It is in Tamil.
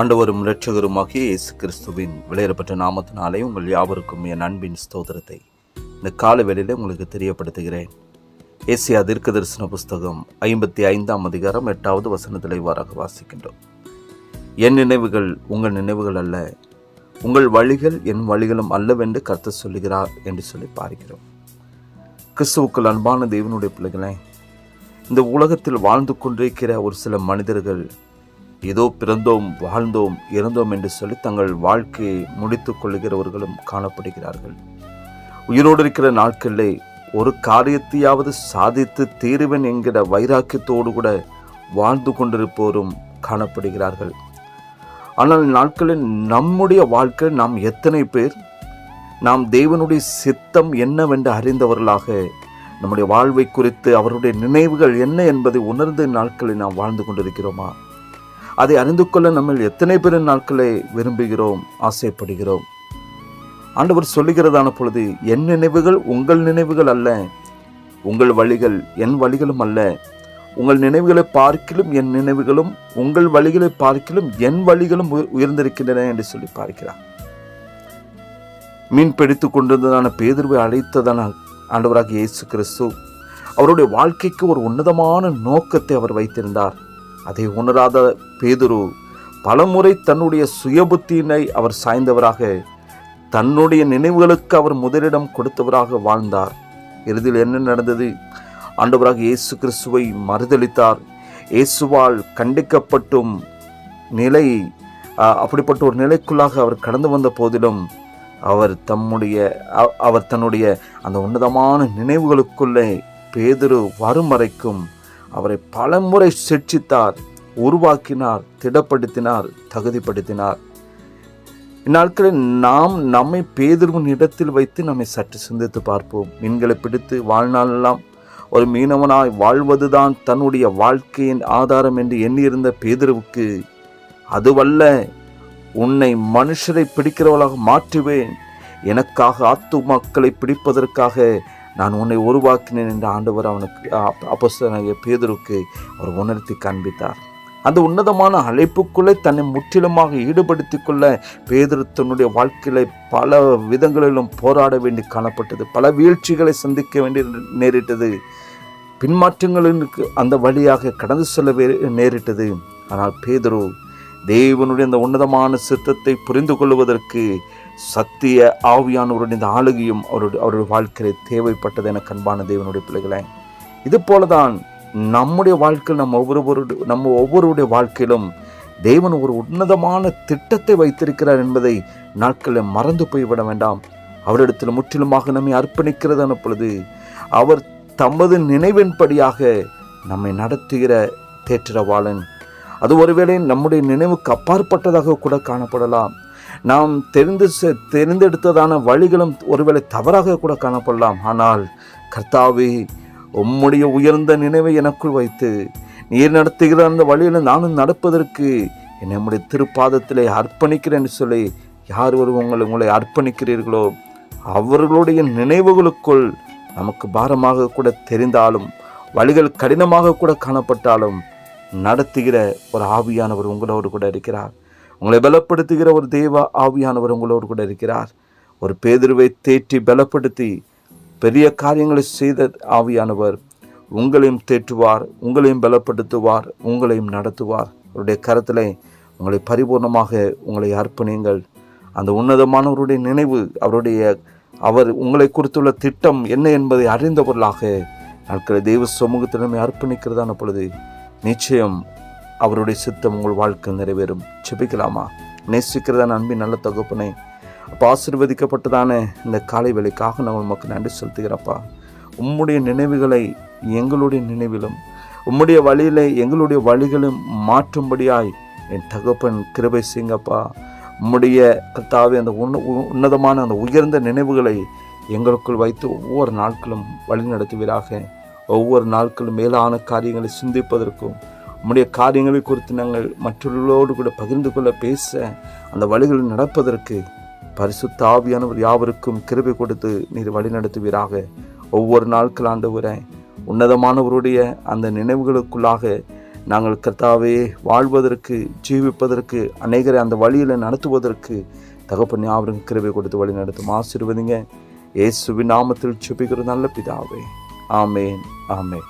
ஆண்டவரும் இரட்சகருமாகிய இயேசு கிறிஸ்துவின் விளையாடப்பட்ட நாமத்தினாலே உங்கள் யாவருக்கும் என் அன்பின் ஸ்தோத்திரத்தை. இந்த கால வேளையில் உங்களுக்கு தெரியப்படுத்துகிறேன். ஏசியா தீர்க்க தரிசன புஸ்தகம் ஐம்பத்தி ஐந்தாம் அதிகாரம் எட்டாவது வசனத்தில் இவ்வாறாக வாசிக்கின்றோம். என் நினைவுகள் உங்கள் நினைவுகள் அல்ல உங்கள் வழிகள் என் வழிகளும் அல்லவென்று கருத்து சொல்லுகிறார் என்று சொல்லி பார்க்கிறோம் கிறிஸ்துவுக்குள் அன்பான தேவனுடைய பிள்ளைகளே இந்த உலகத்தில் வாழ்ந்து கொண்டிருக்கிற ஒரு சில மனிதர்கள் ஏதோ பிறந்தோம் வாழ்ந்தோம் இறந்தோம் என்று சொல்லி தங்கள் வாழ்க்கையை முடித்துக் கொள்கிறவர்களும் காணப்படுகிறார்கள். உயிரோடு இருக்கிற நாட்களிலே ஒரு காரியத்தையாவது சாதித்து தீருவன் என்கிற வைராக்கியத்தோடு கூட வாழ்ந்து கொண்டிருப்போரும் காணப்படுகிறார்கள். ஆனால் நாட்களில் நம்முடைய வாழ்க்கை நாம் எத்தனை பேர் நாம் தேவனுடைய சித்தம் என்னவென்று அறிந்தவர்களாக நம்முடைய வாழ்வை குறித்து அவருடைய நினைவுகள் என்ன என்பதை உணர்ந்த நாட்களில் நாம் வாழ்ந்து கொண்டிருக்கிறோமா? அதை அறிந்து கொள்ள நம்ம எத்தனை பேர் நாட்களை விரும்புகிறோம் ஆசைப்படுகிறோம்? ஆண்டவர் சொல்லுகிறதான பொழுது என் நினைவுகள் உங்கள் நினைவுகள் அல்ல. உங்கள் வழிகள் என் வழிகளும் அல்ல. உங்கள் நினைவுகளை பார்க்கிலும் என் நினைவுகளும் உங்கள் வழிகளை பார்க்கிலும் என் வழிகளும் உயர்ந்திருக்கின்றன என்று சொல்லி பார்க்கிறார். மீன் பிடித்து கொண்டிருந்ததான பேதர்வை அழைத்ததான ஆண்டவராக இயேசு கிறிஸ்து அவருடைய வாழ்க்கைக்கு ஒரு உன்னதமான நோக்கத்தை அவர் வைத்திருந்தார். அதை உணராத பேதுரு பலமுறை தன்னுடைய சுயபுத்தியினை அவர் சாய்ந்தவராக தன்னுடைய நினைவுகளுக்கு அவர் முதலிடம் கொடுத்தவராக வாழ்ந்தார். இறுதியில் என்ன நடந்தது? ஆண்டவராக இயேசு கிறிஸ்துவை மறுதளித்தார். இயேசுவால் கண்டிக்கப்பட்டும் நிலை அப்படிப்பட்ட ஒரு நிலைக்குள்ளாக அவர் கடந்து வந்த போதிலும் அவர் தம்முடைய அ- அவர் தன்னுடைய அந்த உன்னதமான நினைவுகளுக்குள்ளே பேதுரு வரும் வரைக்கும் அவரை பலமுறை சிக்ஷித்தார் உருவாக்கினார் திடப்படுத்தினார் தகுதிப்படுத்தினார். இந்நாட்களில் நாம் நம்மை பேதுருவின் இடத்தில் வைத்து நம்மை சற்று சிந்தித்து பார்ப்போம். மீன்களை பிடித்து வாழ்நாளெல்லாம் ஒரு மீனவனாய் வாழ்வதுதான் தன்னுடைய வாழ்க்கையின் ஆதாரம் என்று எண்ணியிருந்த பேதுருவுக்கு அதுவல்ல உன்னை மனுஷரை பிடிக்கிறவளாக மாற்றுவேன். எனக்காக ஆத்து மக்களை பிடிப்பதற்காக நான் உன்னை உருவாக்கினேன் என்ற ஆண்டவர் அவனுக்கு அப்போசனாகிய பேதுருக்கு அவர் உணர்த்தி காண்பித்தார். அந்த உன்னதமான அழைப்புக்குள்ளே தன்னை முற்றிலுமாக ஈடுபடுத்தி கொள்ள பேதுரு தன்னுடைய வாழ்க்கையில பல விதங்களிலும் போராட வேண்டி காணப்பட்டது. பல வீழ்ச்சிகளை சந்திக்க வேண்டி நேரிட்டது. பின்மாற்றங்களுக்கு அந்த வழியாக கடந்து செல்ல நேரிட்டது. ஆனால் பேதுரு தேவனுடைய அந்த உன்னதமான சித்தத்தை புரிந்து கொள்வதற்கு சத்திய ஆவியானவருடைய இந்த ஆளுகையும் அவருடைய அவருடைய வாழ்க்கையில் தேவைப்பட்டது என கண்பான தேவனுடைய பிள்ளைகளே. இது போல தான் நம்முடைய வாழ்க்கையில் நம்ம ஒவ்வொருவருடைய நம்ம ஒவ்வொருடைய வாழ்க்கையிலும் தேவன் ஒரு உன்னதமான திட்டத்தை வைத்திருக்கிறார் என்பதை நாட்களில் மறந்து போய்விட வேண்டாம். அவரிடத்தில் முற்றிலுமாக நம்மை அர்ப்பணிக்கிறதான பொழுது அவர் தமது நினைவின்படியாக நம்மை நடத்துகிற தேற்றவாளன் அது ஒருவேளை நம்முடைய நினைவுக்கு அப்பாற்பட்டதாக கூட காணப்படலாம். நாம் தெரிந்து செ- தெரிந்தெடுத்ததான வழிகளும் ஒருவேளை தவறாக கூட காணப்படலாம். ஆனால் கர்த்தாவே உம்முடைய உயர்ந்த நினைவை எனக்குள் வைத்து நீர் நடத்துகிற அந்த வழியில் நானும் நடப்பதற்கு என்னுடைய திருப்பாதத்திலே அர்ப்பணிக்கிறேன் சொல்லி யார் ஒரு உங்களை உங்களை அர்ப்பணிக்கிறீர்களோ அவர்களுடைய நினைவுகளுக்குள் நமக்கு பாரமாக கூட தெரிந்தாலும் வழிகள் கடினமாக கூட காணப்பட்டாலும் நடத்துகிற ஒரு ஆவியானவர் உங்களோடு கூட இருக்கிறார். உங்களை பலப்படுத்துகிற ஒரு தேவ ஆவியானவர் உங்களோடு கூட இருக்கிறார். ஒரு பேதுருவை தேற்றி பலப்படுத்தி பெரிய காரியங்களை செய்த ஆவியானவர் உங்களையும் தேற்றுவார் உங்களையும் பலப்படுத்துவார் உங்களையும் நடத்துவார். அவருடைய கரத்திலே உங்களை பரிபூர்ணமாக உங்களை அர்ப்பணியுங்கள். அந்த உன்னதமானவருடைய நினைவு அவருடைய அவர் உங்களை குறித்துள்ள திட்டம் என்ன என்பதை அறிந்தவர்களாக நாட்களை தெய்வ சமூகத்திடமே அர்ப்பணிக்கிறதான பொழுது நிச்சயம் அவருடைய சித்தம் உங்கள் வாழ்க்கை நிறைவேறும். செபிக்கலாமா நேசிக்கிறதான அன்பின் நல்ல தகுப்பனை அப்போ ஆசீர்வதிக்கப்பட்டதான இந்த காலை வேலைக்காக நாங்கள் உமக்கு நன்றி செலுத்துகிறப்பா உம்முடைய நினைவுகளை எங்களுடைய நினைவிலும் உம்முடைய வழியிலே எங்களுடைய வழிகளும் மாற்றும்படியாய் என் தகப்பன் கிருபை சிங்கப்பா உம்முடைய கத்தாவே அந்த உன்ன உ- உன்னதமான அந்த உயர்ந்த நினைவுகளை எங்களுக்குள் வைத்து ஒவ்வொரு நாட்களும் வழி நடத்துவீராக ஒவ்வொரு நாட்களும் மேலான காரியங்களை சிந்திப்பதற்கும் உம்முடைய காரியங்களை குறித்து நாங்கள் மற்றவர்களோடு கூட பகிர்ந்து கொள்ள பேச அந்த வழிகளில் நடப்பதற்கு பரிசுத்த ஆவியானவர் யாவருக்கும் கிருபை கொடுத்து நீர் வழி நடத்துவீராக ஒவ்வொரு நாட்கள் ஆண்டவரை உன்னதமானவருடைய அந்த நினைவுகளுக்குள்ளாக நாங்கள் கர்த்தாவே வாழ்வதற்கு ஜீவிப்பதற்கு அநேகரை அந்த வழியில் நடத்துவதற்கு தகப்பன் யாவரும் கிருபை கொடுத்து வழி நடத்தும் ஆசிர்வதிங்க. இயேசுவின் நாமத்தில் சுபிக்கிற நல்ல பிதாவே. ஆமேன் ஆமேன்.